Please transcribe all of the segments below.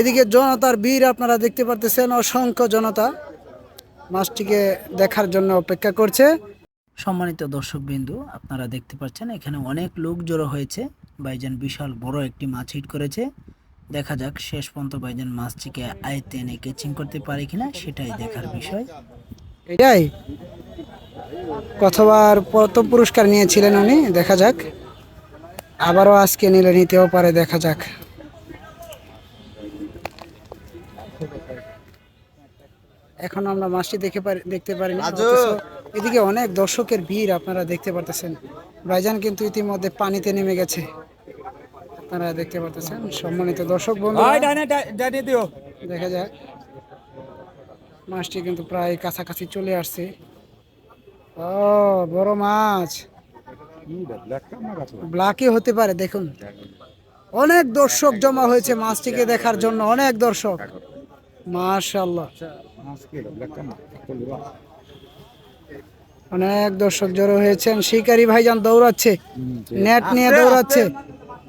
এদিকে জনতার বীর আপনারা দেখতে পারতেছেন অসংখ্য জনতা মাছটিকে দেখার জন্য অপেক্ষা করছে। সম্মানিত দর্শক বিন্দু আপনারা দেখতে পাচ্ছেন এখানে অনেক লোক জড়ো হয়েছে। ভাইজান বিশাল বড় একটি মাছ হিট করেছে। দেখা যাক শেষ পর্যন্ত ভাইজান মাছটিকে আয়তে এনে কেচিং করতে পারে কিনা সেটাই দেখার বিষয়। এটাই কতবার প্রথম পুরস্কার নিয়েছিলেন উনি দেখা যাক। আবারও আজকে নিলে নিতেও পারে দেখা যাক। এখন আমরা মাছটি দেখে পারি দেখতে পারি না এদিকে অনেক দর্শকের ভিড় আপনারা দেখতে পারতেছেন। ভাইজান কিন্তু ইতিমধ্যে পানিতে নেমে গেছে। আপনারা দেখতে পারতেছেন সম্মানিত দর্শক বন্ধু দেখা যাক। মাছটি কিন্তু প্রায় কাছাকাছি চলে আসছে। ও বড় মাছ। ব্ল্যাকই হতে পারে দেখুন। অনেক দর্শক জমা হয়েছে মাছটিকে দেখার জন্য অনেক দর্শক। অনেক দর্শক জড়ো হয়েছেন। শিকারি ভাইজান দৌড়াচ্ছে। নেট নিয়ে দৌড়াচ্ছে।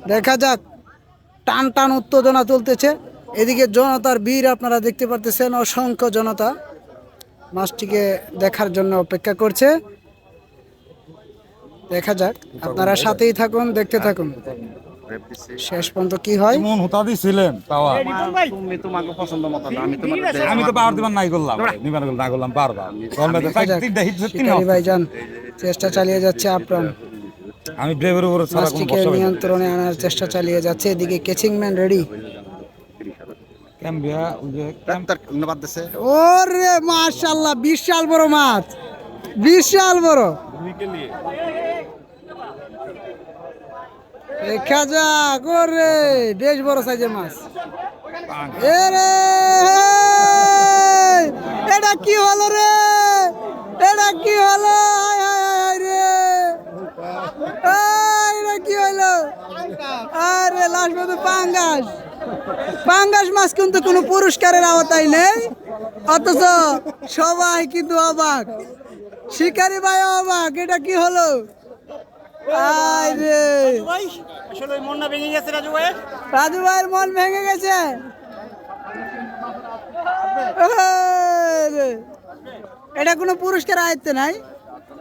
দেখা যাক। টান টান উত্তেজনা চলতেছে এদিকে জনতার বীর আপনারা দেখতে পারতেছেন। অসংখ্য জনতা মাছটিকে দেখার জন্য অপেক্ষা করছে। দেখা যাক। আপনারা সাথেই থাকুন, দেখতে থাকুন। শেষ পর্যন্ত কি হয়? মন হতা দিছিলেন তাওয়া তুমি তোমাকে পছন্দ মতো দাও, আমি তোমাকে আমি তো বার দিবার নাই করলাম। নিবার না করলাম ভাইজান চেষ্টা চালিয়ে যাচ্ছে আপ্রাণ। আমি ব্রেভের উপরে সারা কোন মাছটিকে নিয়ন্ত্রণে আনার চেষ্টা চালিয়ে যাচ্ছে। এদিকে কেচিং ম্যান রেডি ক্যাম্বিয়া। ওরে মাশাআল্লাহ বিশাল বড় মাছ। বিশাল বড়। দেখা যাক, ওরে, বেশ বড় সাইজের মাছ। এরে, এটা কি হলো রে? এটা কি হলো? রে। কি হলো আরে লাস্ট পাঙ্গাস। পাঙ্গাস মাছ কিন্তু কোনো পুরস্কারের আওতায় নেই, অথচ সবাই কিন্তু অবাক। শিকারি ভাই অবাক, এটা কি হলো? রে রাজু ভাইয়ের? মন ভেঙে গেছে। এটা কোনো পুরস্কার আয়ত্তে নাই।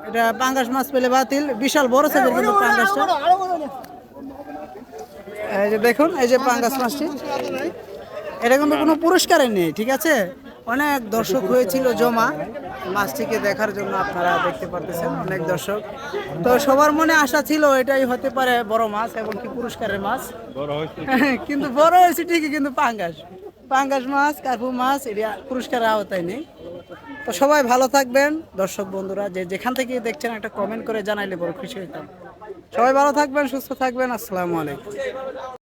এটা পাঙ্গাস মাছ পেলে বাতিল। বিশাল বড় সাইজের কিন্তু পাঙ্গাসটা। এই যে দেখুন, এই যে পাঙ্গাস মাছটি। এটা কিন্তু কোনো পুরস্কারের নেই, ঠিক আছে? অনেক দর্শক হয়েছিল জমা। মাছটিকে দেখার জন্য আপনারা দেখতে পারতেছেন অনেক দর্শক। তো সবার মনে আশা ছিল এটাই হতে পারে বড় মাছ এবং কি পুরস্কারের মাছ। কিন্তু বড় হয়েছে ঠিকই কিন্তু পাঙ্গাস। পাঙ্গাস মাছ কার্পু মাছ এটা পুরস্কারের আওতায় নেই। তো সবাই ভালো থাকবেন। দর্শক বন্ধুরা যে যেখান থেকে দেখছেন একটা কমেন্ট করে জানাইলে বড় খুশি হইতাম। সবাই ভালো থাকবেন সুস্থ থাকবেন। আসসালামু আলাইকুম।